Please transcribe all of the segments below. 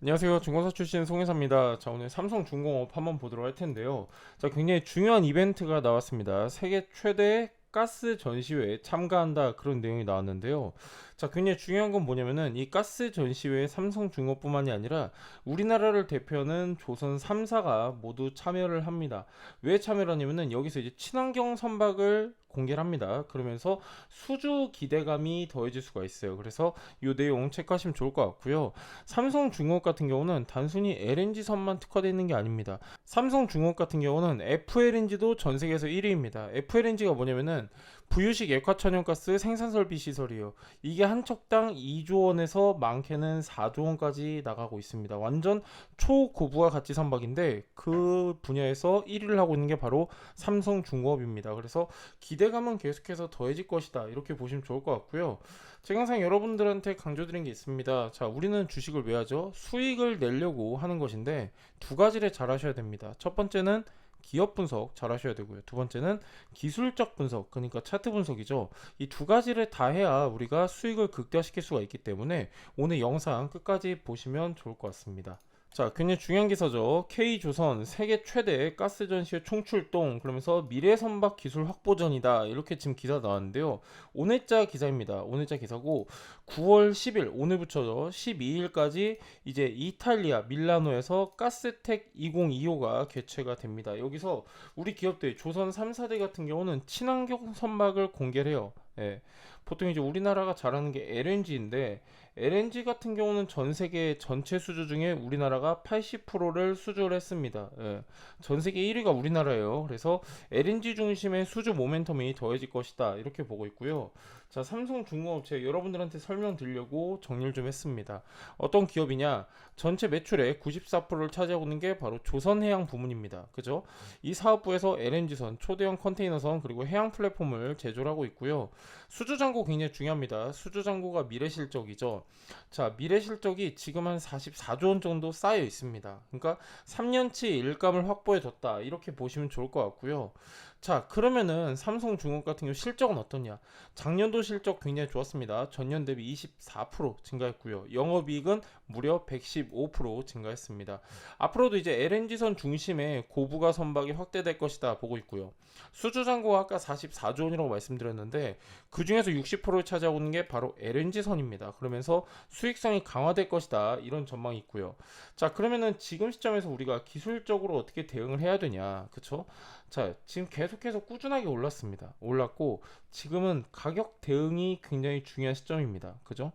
안녕하세요. 중공사 출신 송혜사입니다. 자, 오늘 삼성 중공업 한번 보도록 할 텐데요. 자, 굉장히 중요한 이벤트가 나왔습니다. 세계 최대 가스 전시회에 참가한다 그런 내용이 나왔는데요. 자, 굉장히 중요한 건 뭐냐면은 이 가스 전시회에 삼성중공업뿐만이 아니라 우리나라를 대표하는 조선 3사가 모두 참여를 합니다. 왜 참여를 하냐면은 여기서 이제 친환경 선박을 공개를 합니다. 그러면서 수주 기대감이 더해질 수가 있어요. 그래서 이 내용 체크하시면 좋을 것 같고요. 삼성중공업 같은 경우는 단순히 LNG선만 특화되어 있는 게 아닙니다. 삼성중공업 같은 경우는 FLNG도 전 세계에서 1위입니다. FLNG가 뭐냐면은 부유식 액화천연가스 생산설비 시설이에요. 이게 한 척당 2조 원에서 많게는 4조 원까지 나가고 있습니다. 완전 초고부가 가치 선박인데 그 분야에서 1위를 하고 있는 게 바로 삼성중공업입니다. 그래서 기대감은 계속해서 더해질 것이다. 이렇게 보시면 좋을 것 같고요. 제가 항상 여러분들한테 강조드린 게 있습니다. 자, 우리는 주식을 왜 하죠? 수익을 내려고 하는 것인데 두 가지를 잘 하셔야 됩니다. 첫 번째는 기업 분석 잘 하셔야 되고요. 두 번째는 기술적 분석, 그러니까 차트 분석이죠. 이 두 가지를 다 해야 우리가 수익을 극대화시킬 수가 있기 때문에 오늘 영상 끝까지 보시면 좋을 것 같습니다. 자, 굉장히 중요한 기사죠. K조선 세계 최대 가스 전시회 총출동 그러면서 미래 선박 기술 확보전이다. 이렇게 지금 기사 나왔는데요. 오늘자 기사입니다. 오늘자 기사고 9월 10일 오늘부터 12일까지 이제 이탈리아 밀라노에서 가스텍 2025가 개최가 됩니다. 여기서 우리 기업들 조선 3사대 같은 경우는 친환경 선박을 공개를 해요. 예. 보통 이제 우리나라가 잘하는 게 LNG인데 LNG 같은 경우는 전 세계 전체 수주 중에 우리나라가 80%를 수주를 했습니다. 예. 전 세계 1위가 우리나라예요. 그래서 LNG 중심의 수주 모멘텀이 더해질 것이다. 이렇게 보고 있고요. 자, 삼성 중공업 제 여러분들한테 설명드리려고 정리를 좀 했습니다. 어떤 기업이냐? 전체 매출의 94%를 차지하고 있는 게 바로 조선해양 부문입니다. 그죠? 이 사업부에서 LNG선, 초대형 컨테이너선 그리고 해양 플랫폼을 제조하고 있고요. 수주 잔고 굉장히 중요합니다. 수주 잔고가 미래 실적이죠. 자, 미래 실적이 지금 한 44조 원 정도 쌓여 있습니다. 그러니까 3년치 일감을 확보해 줬다. 이렇게 보시면 좋을 것 같고요. 자, 그러면은 삼성중공업 같은 경우 실적은 어떠냐? 작년도 실적 굉장히 좋았습니다. 전년 대비 24% 증가했고요. 영업이익은 무려 115% 증가했습니다. 앞으로도 이제 LNG선 중심의 고부가 선박이 확대될 것이다 보고 있고요. 수주 잔고가 아까 44조 원이라고 말씀드렸는데 그 중에서 60%를 차지하고 있는 게 바로 LNG선입니다. 그러면서 수익성이 강화될 것이다 이런 전망이 있고요. 자, 그러면은 지금 시점에서 우리가 기술적으로 어떻게 대응을 해야 되냐, 그쵸? 자, 지금 계속해서 꾸준하게 올랐습니다. 올랐고 지금은 가격 대응이 굉장히 중요한 시점입니다. 그죠?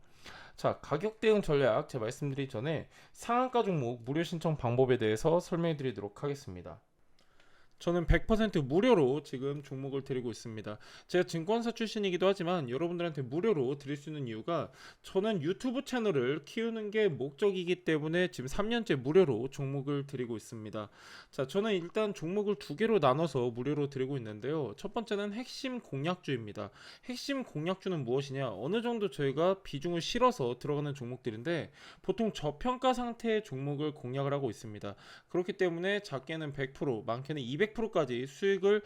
자, 가격 대응 전략 제가 말씀드리기 전에 상한가 종목 무료 신청 방법에 대해서 설명해 드리도록 하겠습니다. 저는 100% 무료로 지금 종목을 드리고 있습니다. 제가 증권사 출신이기도 하지만 여러분들한테 무료로 드릴 수 있는 이유가 저는 유튜브 채널을 키우는 게 목적이기 때문에 지금 3년째 무료로 종목을 드리고 있습니다. 자, 저는 일단 종목을 두 개로 나눠서 무료로 드리고 있는데요. 첫 번째는 핵심 공략주입니다. 핵심 공략주는 무엇이냐? 어느 정도 저희가 비중을 실어서 들어가는 종목들인데 보통 저평가 상태의 종목을 공략을 하고 있습니다. 그렇기 때문에 작게는 100%, 많게는 200% 까지 수익을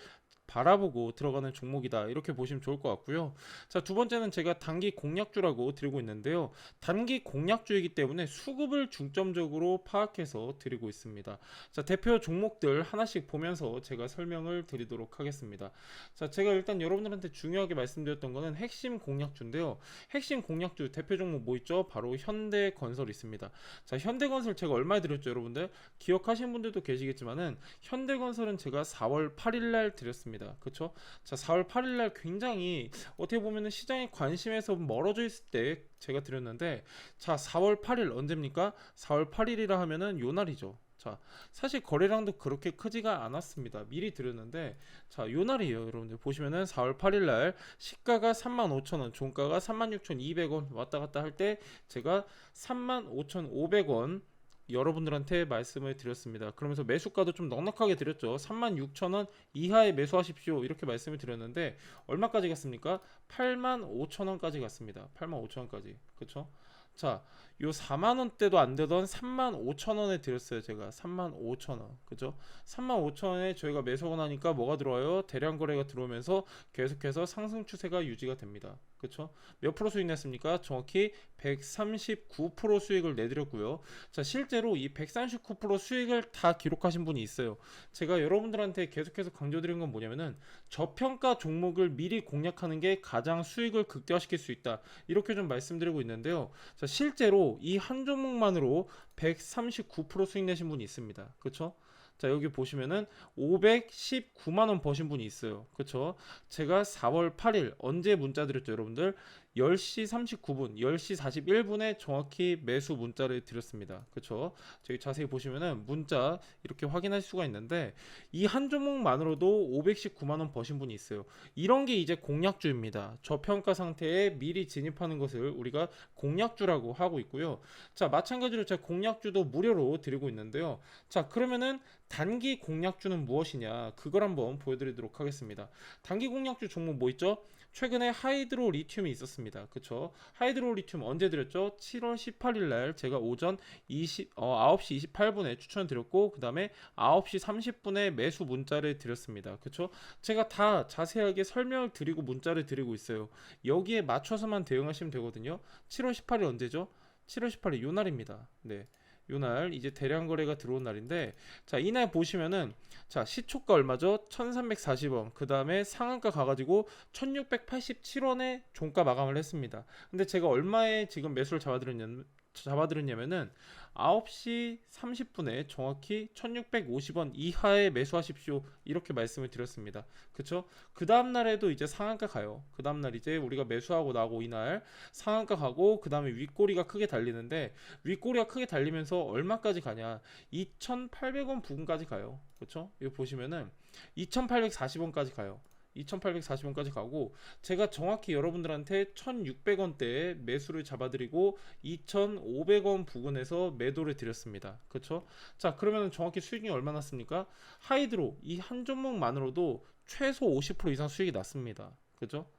바라보고 들어가는 종목이다. 이렇게 보시면 좋을 것 같고요. 자, 두 번째는 제가 단기 공략주라고 드리고 있는데요. 단기 공략주이기 때문에 수급을 중점적으로 파악해서 드리고 있습니다. 자, 대표 종목들 하나씩 보면서 제가 설명을 드리도록 하겠습니다. 자, 제가 일단 여러분들한테 중요하게 말씀드렸던 거는 핵심 공략주인데요. 핵심 공략주 대표 종목 뭐 있죠? 바로 현대건설 있습니다. 자, 현대건설 제가 얼마에 드렸죠, 여러분들? 기억하시는 분들도 계시겠지만은 현대건설은 제가 4월 8일 날 드렸습니다. 그렇죠? 자, 4월 8일 날 굉장히 어떻게 보면은 시장의 관심에서 멀어져 있을 때 제가 드렸는데 자, 4월 8일 언제입니까? 4월 8일이라 하면은 요 날이죠. 자, 사실 거래량도 그렇게 크지가 않았습니다. 미리 드렸는데, 자, 요 날이에요. 여러분들 보시면은 4월 8일 날 시가가 35,000원, 종가가 36,200원 왔다 갔다 할 때 제가 35,500원 여러분들한테 말씀을 드렸습니다. 그러면서 매수가도 좀 넉넉하게 드렸죠. 36,000원 이하에 매수하십시오. 이렇게 말씀을 드렸는데 얼마까지 갔습니까? 8만 5천 원까지 갔습니다. 8만 5천 원까지. 그쵸? 자, 요 4만 원대도 안 되던 3만 5천 원에 드렸어요. 제가 3만 5천 원. 그죠? 3만 5천 원에 저희가 매수하고 나니까 뭐가 들어와요? 대량 거래가 들어오면서 계속해서 상승 추세가 유지가 됩니다. 그쵸? 몇 프로 수익 냈습니까? 정확히 139% 수익을 내드렸고요. 자, 실제로 이 139% 수익을 다 기록하신 분이 있어요. 제가 여러분들한테 계속해서 강조드린 건 뭐냐면은 저평가 종목을 미리 공략하는 게 가장 수익을 극대화시킬 수 있다. 이렇게 좀 말씀드리고 있는데요. 자, 실제로 이 한 종목만으로 139% 수익 내신 분이 있습니다. 그렇죠? 자, 여기 보시면은 519만 원 버신 분이 있어요. 그렇죠? 제가 4월 8일 언제 문자 드렸죠, 여러분들? 10시 39분, 10시 41분에 정확히 매수 문자를 드렸습니다. 그렇죠? 저기 자세히 보시면은 문자 이렇게 확인할 수가 있는데 이 한 종목만으로도 519만 원 버신 분이 있어요. 이런 게 이제 공략주입니다. 저평가 상태에 미리 진입하는 것을 우리가 공략주라고 하고 있고요. 자, 마찬가지로 제가 공략주도 무료로 드리고 있는데요. 자, 그러면은 단기 공략주는 무엇이냐? 그걸 한번 보여드리도록 하겠습니다. 단기 공략주 종목 뭐 있죠? 최근에 하이드로 리튬이 있었습니다. 그쵸? 하이드로 리튬 언제 드렸죠? 7월 18일 날 제가 오전 20, 어, 9시 28분에 추천드렸고, 그 다음에 9시 30분에 매수 문자를 드렸습니다. 그쵸? 제가 다 자세하게 설명을 드리고 문자를 드리고 있어요. 여기에 맞춰서만 대응하시면 되거든요. 7월 18일 언제죠? 7월 18일 요 날입니다. 네. 요 날 이제 대량 거래가 들어온 날인데 자 이날 보시면은 자 시초가 얼마죠 1340원 그 다음에 상한가 가 가지고 1687원에 종가 마감을 했습니다 근데 제가 얼마에 지금 매수를 잡아 드렸냐면 잡아드렸냐면은 9시 30분에 정확히 1650원 이하에 매수하십시오. 이렇게 말씀을 드렸습니다. 그쵸? 그 다음날에도 이제 상한가 가요. 그 다음날 이제 우리가 매수하고 나고 이날 상한가 가고 그 다음에 윗꼬리가 크게 달리는데 윗꼬리가 크게 달리면서 얼마까지 가냐? 2,800원 부근까지 가요. 그쵸? 이거 보시면은 2,840원까지 가요. 2,840원까지 가고 제가 정확히 여러분들한테 1,600원대에 매수를 잡아드리고 2,500원 부근에서 매도를 드렸습니다. 그렇죠? 자 그러면 정확히 수익이 얼마 났습니까? 하이드로 이 한 종목만으로도 최소 50% 이상 수익이 났습니다. 그죠?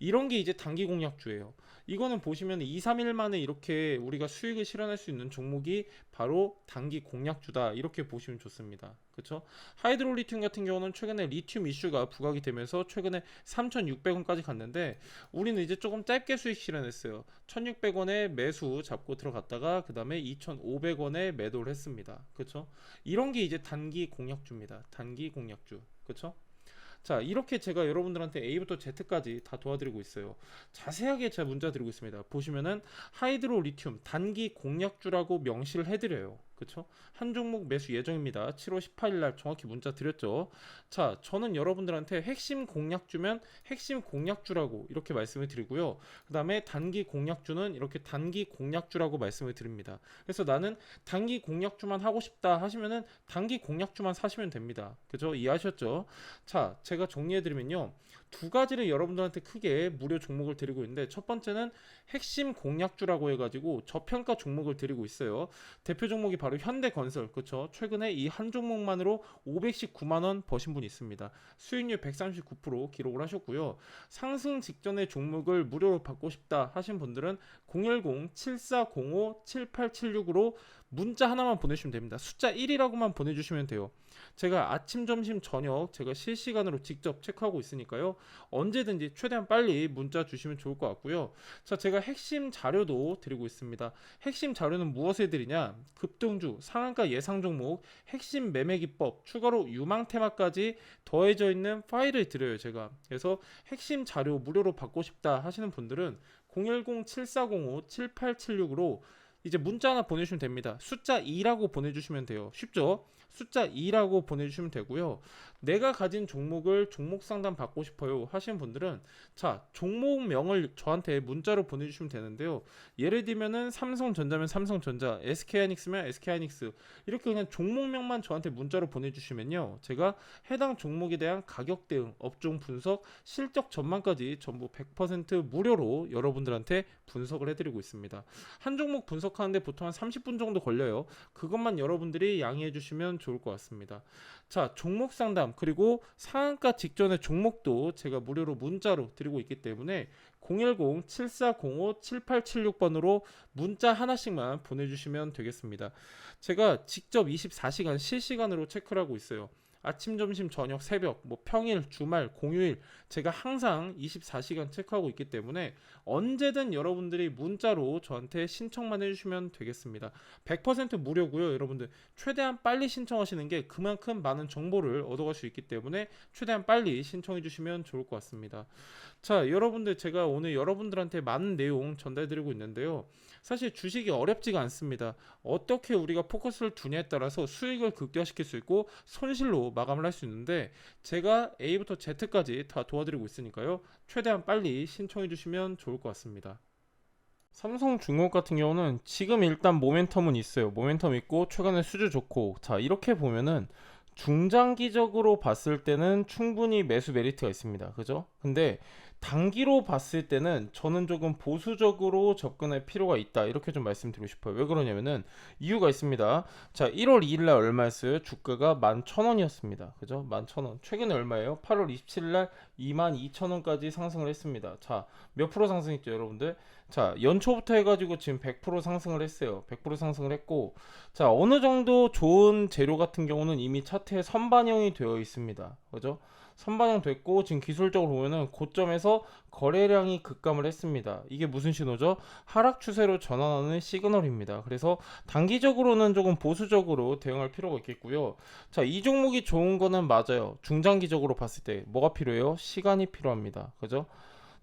이런 게 이제 단기 공략주예요. 이거는 보시면 2, 3일 만에 이렇게 우리가 수익을 실현할 수 있는 종목이 바로 단기 공략주다. 이렇게 보시면 좋습니다. 그렇죠? 하이드롤리튬 같은 경우는 최근에 리튬 이슈가 부각이 되면서 최근에 3,600원까지 갔는데 우리는 이제 조금 짧게 수익 실현했어요. 1,600원에 매수 잡고 들어갔다가 그다음에 2,500원에 매도를 했습니다. 그렇죠? 이런 게 이제 단기 공략주입니다. 단기 공략주. 그렇죠? 자 이렇게 제가 여러분들한테 A부터 Z까지 다 도와드리고 있어요. 자세하게 제가 문자 드리고 있습니다. 보시면은 하이드로 리튬 단기 공략주라고 명시를 해드려요 그쵸? 한 종목 매수 예정입니다. 7월 18일 날 정확히 문자 드렸죠? 자 저는 여러분들한테 핵심 공략주면 핵심 공략주라고 이렇게 말씀을 드리고요. 그 다음에 단기 공략주는 이렇게 단기 공략주라고 말씀을 드립니다. 그래서 나는 단기 공략주만 하고 싶다 하시면은 단기 공략주만 사시면 됩니다. 그죠? 이해하셨죠? 자 제가 정리해드리면요. 두 가지를 여러분들한테 크게 무료 종목을 드리고 있는데 첫 번째는 핵심 공략주라고 해가지고 저평가 종목을 드리고 있어요. 대표 종목이 바로 현대건설 그렇죠. 최근에 이 한 종목만으로 519만 원 버신 분이 있습니다. 수익률 139% 기록을 하셨고요. 상승 직전의 종목을 무료로 받고 싶다 하신 분들은 010-7405-7876으로 문자 하나만 보내주시면 됩니다. 숫자 1이라고만 보내주시면 돼요. 제가 아침, 점심, 저녁 제가 실시간으로 직접 체크하고 있으니까요. 언제든지 최대한 빨리 문자 주시면 좋을 것 같고요. 자, 제가 핵심 자료도 드리고 있습니다. 핵심 자료는 무엇을 드리냐? 급등주, 상한가 예상 종목, 핵심 매매 기법, 추가로 유망 테마까지 더해져 있는 파일을 드려요, 제가. 그래서 핵심 자료 무료로 받고 싶다 하시는 분들은 010-7405-7876으로 이제 문자 하나 보내주시면 됩니다. 숫자 2라고 보내주시면 돼요. 쉽죠? 숫자 2라고 보내주시면 되고요. 내가 가진 종목을 종목 상담 받고 싶어요 하시는 분들은 자 종목명을 저한테 문자로 보내주시면 되는데요. 예를 들면은 삼성전자면 삼성전자, SK하이닉스면 SK하이닉스 이렇게 그냥 종목명만 저한테 문자로 보내주시면요. 제가 해당 종목에 대한 가격 대응, 업종 분석, 실적 전망까지 전부 100% 무료로 여러분들한테 분석을 해드리고 있습니다. 한 종목 분석 하는데 보통 한 30분 정도 걸려요. 그것만 여러분들이 양해해 주시면 좋을 것 같습니다. 자, 종목 상담 그리고 상한가 직전의 종목도 제가 무료로 문자로 드리고 있기 때문에 010-7405-7876번으로 문자 하나씩만 보내주시면 되겠습니다. 제가 직접 24시간 실시간으로 체크를 하고 있어요. 아침, 점심, 저녁, 새벽, 뭐 평일, 주말, 공휴일 제가 항상 24시간 체크하고 있기 때문에 언제든 여러분들이 문자로 저한테 신청만 해주시면 되겠습니다. 100% 무료고요, 여러분들. 최대한 빨리 신청하시는 게 그만큼 많은 정보를 얻어갈 수 있기 때문에 최대한 빨리 신청해 주시면 좋을 것 같습니다. 자, 여러분들 제가 오늘 여러분들한테 많은 내용 전달드리고 있는데요. 사실 주식이 어렵지가 않습니다. 어떻게 우리가 포커스를 두냐에 따라서 수익을 극대화시킬 수 있고 손실로 마감을 할 수 있는데 제가 A부터 Z까지 다 도와드리고 있으니까요. 최대한 빨리 신청해 주시면 좋을 것 같습니다. 삼성중공업 같은 경우는 지금 일단 모멘텀은 있어요. 모멘텀 있고 최근에 수주 좋고 자 이렇게 보면은 중장기적으로 봤을 때는 충분히 매수 메리트가 있습니다. 그죠? 근데 단기로 봤을 때는 저는 조금 보수적으로 접근할 필요가 있다. 이렇게 좀 말씀드리고 싶어요. 왜 그러냐면은 이유가 있습니다. 자, 1월 2일 날 얼마였어요? 주가가 11,000원이었습니다. 그죠? 11,000원. 최근에 얼마예요? 8월 27일 날 22,000원까지 상승을 했습니다. 자, 몇 프로 상승했죠, 여러분들? 자, 연초부터 해가지고 지금 100% 상승을 했어요. 100% 상승을 했고, 자, 어느 정도 좋은 재료 같은 경우는 이미 차트에 선반영이 되어 있습니다. 그죠? 선반영 됐고 지금 기술적으로 보면은 고점에서 거래량이 급감을 했습니다. 이게 무슨 신호죠? 하락 추세로 전환하는 시그널입니다. 그래서 단기적으로는 조금 보수적으로 대응할 필요가 있겠고요. 자, 이 종목이 좋은 거는 맞아요. 중장기적으로 봤을 때 뭐가 필요해요? 시간이 필요합니다. 그죠?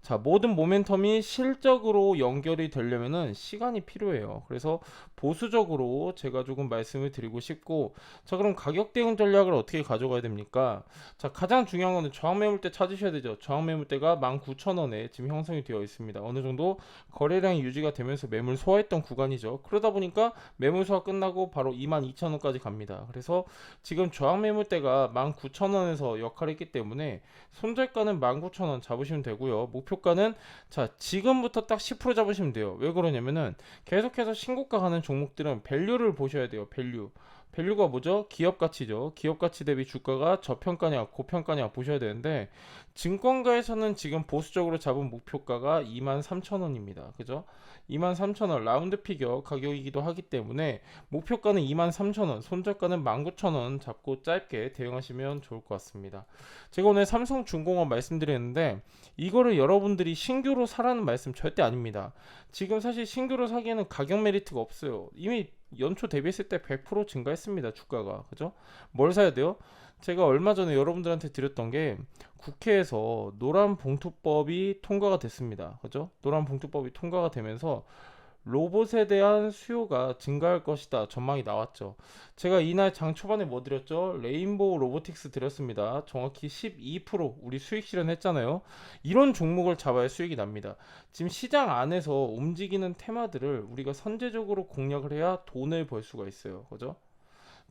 자, 모든 모멘텀이 실적으로 연결이 되려면은 시간이 필요해요. 그래서 보수적으로 제가 조금 말씀을 드리고 싶고, 자, 그럼 가격 대응 전략을 어떻게 가져가야 됩니까? 자, 가장 중요한 거는 저항 매물대 찾으셔야 되죠. 저항 매물대가 19,000원에 지금 형성이 되어 있습니다. 어느 정도 거래량이 유지가 되면서 매물 소화했던 구간이죠. 그러다 보니까 매물 소화 끝나고 바로 22,000원까지 갑니다. 그래서 지금 저항 매물대가 19,000원에서 역할을 했기 때문에 손절가는 19,000원 잡으시면 되고요. 목표가는 자, 지금부터 딱 10% 잡으시면 돼요. 왜 그러냐면은 계속해서 신고가 가는 종목들은 밸류를 보셔야 돼요. 밸류. 밸류가 뭐죠? 기업 가치죠. 기업 가치 대비 주가가 저평가냐 고평가냐 보셔야 되는데 증권가에서는 지금 보수적으로 잡은 목표가가 23,000원입니다. 그죠? 23,000원 라운드 피겨 가격이기도 하기 때문에 목표가는 23,000원, 손절가는 19,000원 잡고 짧게 대응하시면 좋을 것 같습니다. 제가 오늘 삼성중공업 말씀드렸는데 이거를 여러분들이 신규로 사라는 말씀 절대 아닙니다. 지금 사실 신규로 사기에는 가격 메리트가 없어요. 이미 연초 대비했을 때 100% 증가했습니다. 주가가. 그죠? 뭘 사야 돼요? 제가 얼마 전에 여러분들한테 드렸던 게 국회에서 노란 봉투법이 통과가 됐습니다. 그죠? 노란 봉투법이 통과가 되면서 로봇에 대한 수요가 증가할 것이다 전망이 나왔죠. 제가 이날 장 초반에 뭐 드렸죠? 레인보우 로보틱스 드렸습니다. 정확히 12% 우리 수익 실현했잖아요. 이런 종목을 잡아야 수익이 납니다. 지금 시장 안에서 움직이는 테마들을 우리가 선제적으로 공략을 해야 돈을 벌 수가 있어요. 그죠?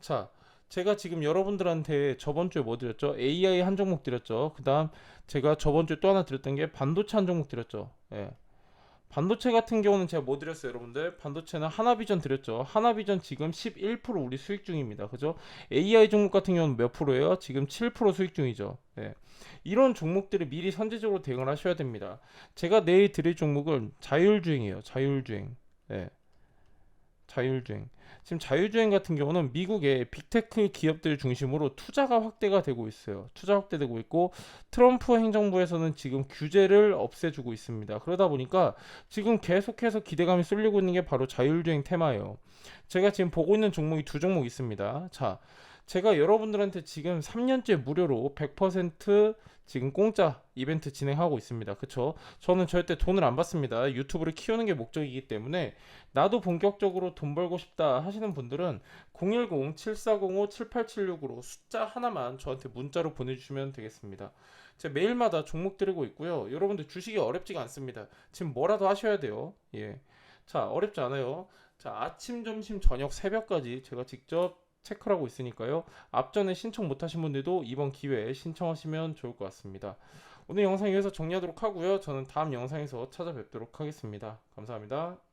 자, 제가 지금 여러분들한테 저번 주에 뭐 드렸죠? AI 한 종목 드렸죠. 그 다음 제가 저번 주에 또 하나 드렸던 게 반도체 한 종목 드렸죠. 예. 반도체 같은 경우는 제가 뭐 드렸어요, 여러분들? 반도체는 하나비전 드렸죠. 하나비전 지금 11% 우리 수익 중입니다. 그죠? AI 종목 같은 경우는 몇 프로예요? 지금 7% 수익 중이죠. 네. 이런 종목들을 미리 선제적으로 대응을 하셔야 됩니다. 제가 내일 드릴 종목은 자율주행이에요. 자율주행. 네. 자율주행. 지금 자율주행 같은 경우는 미국의 빅테크 기업들 중심으로 투자가 확대가 되고 있어요. 투자 확대되고 있고 트럼프 행정부에서는 지금 규제를 없애주고 있습니다. 그러다 보니까 지금 계속해서 기대감이 쏠리고 있는 게 바로 자율주행 테마예요. 제가 지금 보고 있는 종목이 두 종목 있습니다. 자, 제가 여러분들한테 지금 3년째 무료로 100% 지금 공짜 이벤트 진행하고 있습니다. 그쵸? 저는 절대 돈을 안 받습니다. 유튜브를 키우는 게 목적이기 때문에 나도 본격적으로 돈 벌고 싶다 하시는 분들은 010-7405-7876으로 숫자 하나만 저한테 문자로 보내주시면 되겠습니다. 제가 매일마다 종목 드리고 있고요. 여러분들 주식이 어렵지가 않습니다. 지금 뭐라도 하셔야 돼요. 예. 자, 어렵지 않아요. 자, 아침, 점심, 저녁, 새벽까지 제가 직접 체크를 하고 있으니까요. 앞전에 신청 못하신 분들도 이번 기회에 신청하시면 좋을 것 같습니다. 오늘 영상 여기서 정리하도록 하고요. 저는 다음 영상에서 찾아뵙도록 하겠습니다. 감사합니다.